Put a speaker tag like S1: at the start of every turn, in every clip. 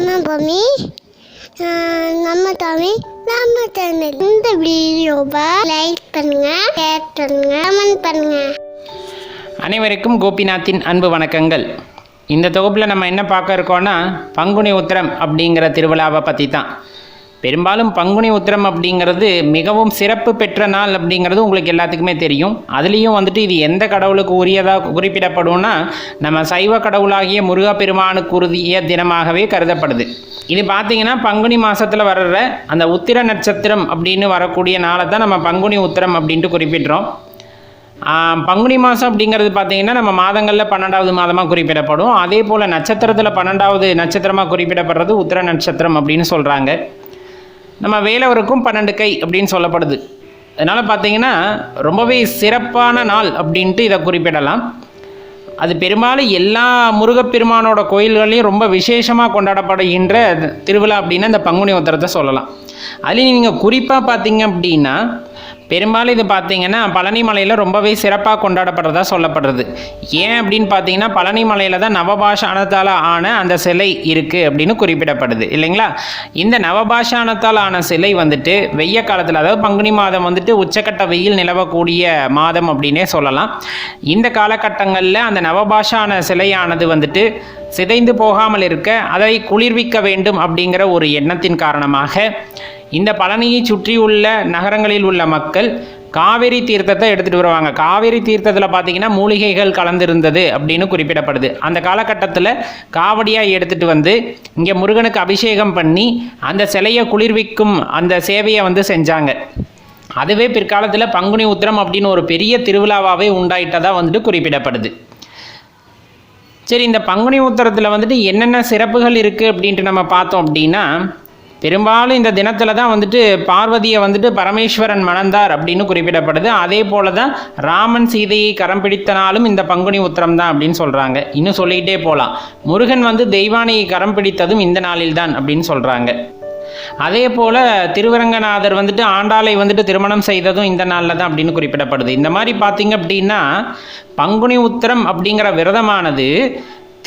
S1: நம்ம பூமி நம்ம தமிழ் நம்ம தமிழ் இந்த வீடியோவை லைக் பண்ணுங்க ஷேர் பண்ணுங்க கமெண்ட் பண்ணுங்க.
S2: அனைவருக்கும் கோபிநாத்தின் அன்பு வணக்கங்கள். இந்த தொகுப்பில் நம்ம என்ன பார்க்க இருக்கோன்னா பங்குனி உத்திரம் அப்படிங்கிற திருவிழாவை பற்றி தான் பெரும்பாலும் பங்குனி உத்திரம் அப்படிங்கிறது மிகவும் சிறப்பு பெற்ற நாள் அப்படிங்கிறது உங்களுக்கு எல்லாத்துக்குமே தெரியும். அதுலேயும் வந்துட்டு இது எந்த கடவுளுக்கு உரியதாக குறிப்பிடப்படும்னா நம்ம சைவ கடவுளாகிய முருகப்பெருமானுக்கு உரிய தினமாகவே கருதப்படுது. இது பார்த்தீங்கன்னா பங்குனி மாதத்தில் வர்ற அந்த உத்திர நட்சத்திரம் அப்படின்னு வரக்கூடிய நாளை தான் நம்ம பங்குனி உத்திரம் அப்படின்ட்டு குறிப்பிடுறோம். பங்குனி மாதம் அப்படிங்கிறது பார்த்தீங்கன்னா நம்ம மாதங்களில் பன்னெண்டாவது மாதமாக குறிப்பிடப்படும். அதே போல் நட்சத்திரத்தில் பன்னெண்டாவது நட்சத்திரமாக குறிப்பிடப்படுறது உத்திர நட்சத்திரம் அப்படின்னு சொல்கிறாங்க நம்ம வேலவருக்கும் பன்னெண்டு கை அப்படின்னு சொல்லப்படுது. அதனால் பார்த்தீங்கன்னா ரொம்பவே சிறப்பான நாள் அப்படின்ட்டு இதை குறிப்பிடலாம். அது பெரும்பாலும் எல்லா முருகப்பெருமானோட கோயில்களையும் ரொம்ப விசேஷமாக கொண்டாடப்படுகின்ற திருவிழா அப்படின்னா இந்த பங்குனி உத்தரத்தை சொல்லலாம். அதுலேயும் நீங்கள் குறிப்பாக பார்த்தீங்க அப்படின்னா பெரும்பாலும் இது பார்த்தீங்கன்னா பழனி மலையில் ரொம்பவே சிறப்பாக கொண்டாடப்படுறதா சொல்லப்படுறது. ஏன் அப்படின்னு பார்த்தீங்கன்னா பழனி மலையில் தான் நவபாஷானத்தால் ஆன அந்த சிலை இருக்குது அப்படின்னு குறிப்பிடப்படுது. இல்லைங்களா? இந்த நவபாஷானத்தால் ஆன சிலை வந்துட்டு வெய்ய காலத்தில் அதாவது பங்குனி மாதம் வந்துட்டு உச்சக்கட்ட வெயில் நிலவக்கூடிய மாதம் அப்படின்னே சொல்லலாம். இந்த காலகட்டங்களில் அந்த நவபாஷான சிலையானது வந்துட்டு சிதைந்து போகாமல் இருக்க அதை குளிர்விக்க வேண்டும் அப்படிங்கிற ஒரு எண்ணத்தின் காரணமாக இந்த பழனியை சுற்றியுள்ள நகரங்களில் உள்ள மக்கள் காவேரி தீர்த்தத்தை எடுத்துகிட்டு வருவாங்க. காவேரி தீர்த்தத்தில் பார்த்தீங்கன்னா மூலிகைகள் கலந்திருந்தது அப்படின்னு குறிப்பிடப்படுது. அந்த காலகட்டத்தில் காவடியாக எடுத்துகிட்டு வந்து இங்கே முருகனுக்கு அபிஷேகம் பண்ணி அந்த சிலையை குளிர்விக்கும் அந்த சேவையை வந்து செஞ்சாங்க. அதுவே பிற்காலத்தில் பங்குனி உத்திரம் அப்படின்னு ஒரு பெரிய திருவிழாவாகவே உண்டாயிட்டதாக வந்துட்டு குறிப்பிடப்படுது. சரி இந்த பங்குனி உத்தரத்தில் வந்துட்டு என்னென்ன சிறப்புகள் இருக்குது அப்படின்ட்டு நம்ம பார்த்தோம் அப்படின்னா பெரும்பாலும் இந்த தினத்தில் தான் வந்துட்டு பார்வதியை வந்துட்டு பரமேஸ்வரன் மணந்தார் அப்படின்னு குறிப்பிடப்படுது. அதே போல தான் ராமன் சீதையை கரம் பிடித்த நாளும் இந்த பங்குனி உத்திரம் தான் அப்படின்னு சொல்கிறாங்க இன்னும் சொல்லிக்கிட்டே போகலாம் முருகன் வந்து தெய்வானையை கரம் பிடித்ததும் இந்த நாளில் தான் அப்படின்னு சொல்கிறாங்க அதே போல் திருவரங்கநாதர் வந்துட்டு ஆண்டாளை வந்துட்டு திருமணம் செய்ததும் இந்த நாளில் தான் அப்படின்னு குறிப்பிடப்படுது. இந்த மாதிரி பார்த்தீங்க அப்படின்னா பங்குனி உத்திரம் அப்படிங்கிற விரதமானது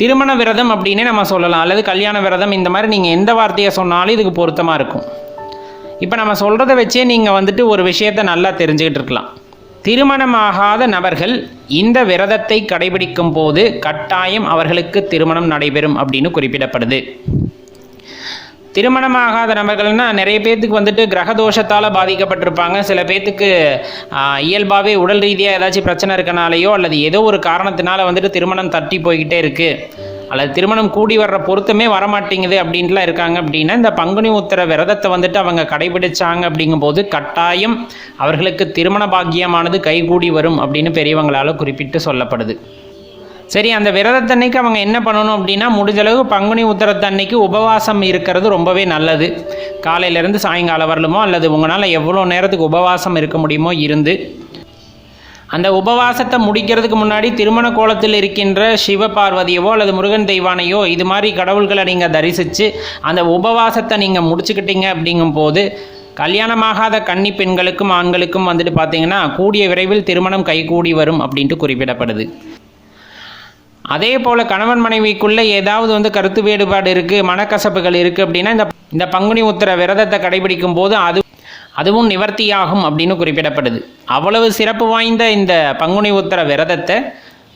S2: திருமண விரதம் அப்படின்னே நம்ம சொல்லலாம். அல்லது கல்யாண விரதம் இந்த மாதிரி நீங்கள் எந்த வார்த்தையை சொன்னாலும் இதுக்கு பொருத்தமாக இருக்கும். இப்போ நம்ம சொல்கிறத வச்சே நீங்கள் வந்துட்டு ஒரு விஷயத்தை நல்லா தெரிஞ்சுக்கிட்டு இருக்கலாம். திருமணமாகாத நபர்கள் இந்த விரதத்தை கடைபிடிக்கும் போது கட்டாயம் அவர்களுக்கு திருமணம் நடைபெறும் அப்படின்னு குறிப்பிடப்படுது. திருமணமாகாத நபர்கள்னால் நிறைய பேர்த்துக்கு வந்துட்டு கிரக தோஷத்தால் பாதிக்கப்பட்டிருப்பாங்க. சில பேர்த்துக்கு இயல்பாகவே உடல் ரீதியாக ஏதாச்சும் பிரச்சனை இருக்கனாலேயோ அல்லது ஏதோ ஒரு காரணத்தினால வந்துட்டு திருமணம் தட்டி போய்கிட்டே இருக்குது அல்லது திருமணம் கூடி வர்ற பொருத்தமே வரமாட்டேங்குது அப்படின்ட்டுலாம் இருக்காங்க அப்படின்னா இந்த பங்குனி உத்தர விரதத்தை வந்துட்டு அவங்க கடைபிடிச்சாங்க அப்படிங்கும்போது கட்டாயம் அவர்களுக்கு திருமண பாக்கியமானது கைகூடி வரும் அப்படின்னு பெரியவங்களால் குறிப்பிட்டு சொல்லப்படுது. சரி அந்த விரதத்தன்னைக்கு அவங்க என்ன பண்ணணும் அப்படின்னா முடிஞ்சளவு பங்குனி உத்தரத்தன்னைக்கு உபவாசம் இருக்கிறது ரொம்பவே நல்லது. காலையிலேருந்து சாயங்காலம் வரலுமோ அல்லது உங்களால் எவ்வளோ நேரத்துக்கு உபவாசம் இருக்க முடியுமோ இருந்து. அந்த உபவாசத்தை முடிக்கிறதுக்கு முன்னாடி திருமண கோலத்தில் இருக்கின்ற சிவ பார்வதியவோ அல்லது முருகன் தெய்வானையோ இது மாதிரி கடவுள்களை நீங்கள் தரிசித்து அந்த உபவாசத்தை நீங்கள் முடிச்சுக்கிட்டீங்க அப்படிங்கும்போது கல்யாணமாகாத கன்னி பெண்களுக்கும் ஆண்களுக்கும் வந்துட்டு பார்த்தீங்கன்னா கூடிய விரைவில் திருமணம் கைகூடி வரும் அப்படின்ட்டு குறிப்பிடப்படுது. அதே போல் கணவன் மனைவிக்குள்ளே ஏதாவது வந்து கருத்து வேறுபாடு இருக்குது மனக்கசப்புகள் இருக்குது அப்படின்னா இந்த இந்த பங்குனி உத்தர விரதத்தை கடைபிடிக்கும் போது அது அதுவும் நிவர்த்தியாகும் அப்படின்னு குறிப்பிடப்படுது. அவ்வளவு சிறப்பு வாய்ந்த இந்த பங்குனி உத்தர விரதத்தை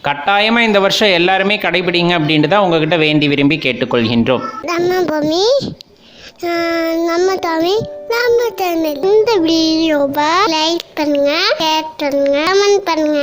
S2: கட்டாயமாக இந்த வருஷம் எல்லாருமே கடைபிடிங்க அப்படின்ட்டு தான் உங்ககிட்ட வேண்டி விரும்பி கேட்டுக்கொள்கின்றோம்.
S1: நம்ம நம்ம தமிழ் நம்ம இந்த வீடியோவை லைக் பண்ணுங்க ஷேர் பண்ணுங்க கமெண்ட் பண்ணுங்க.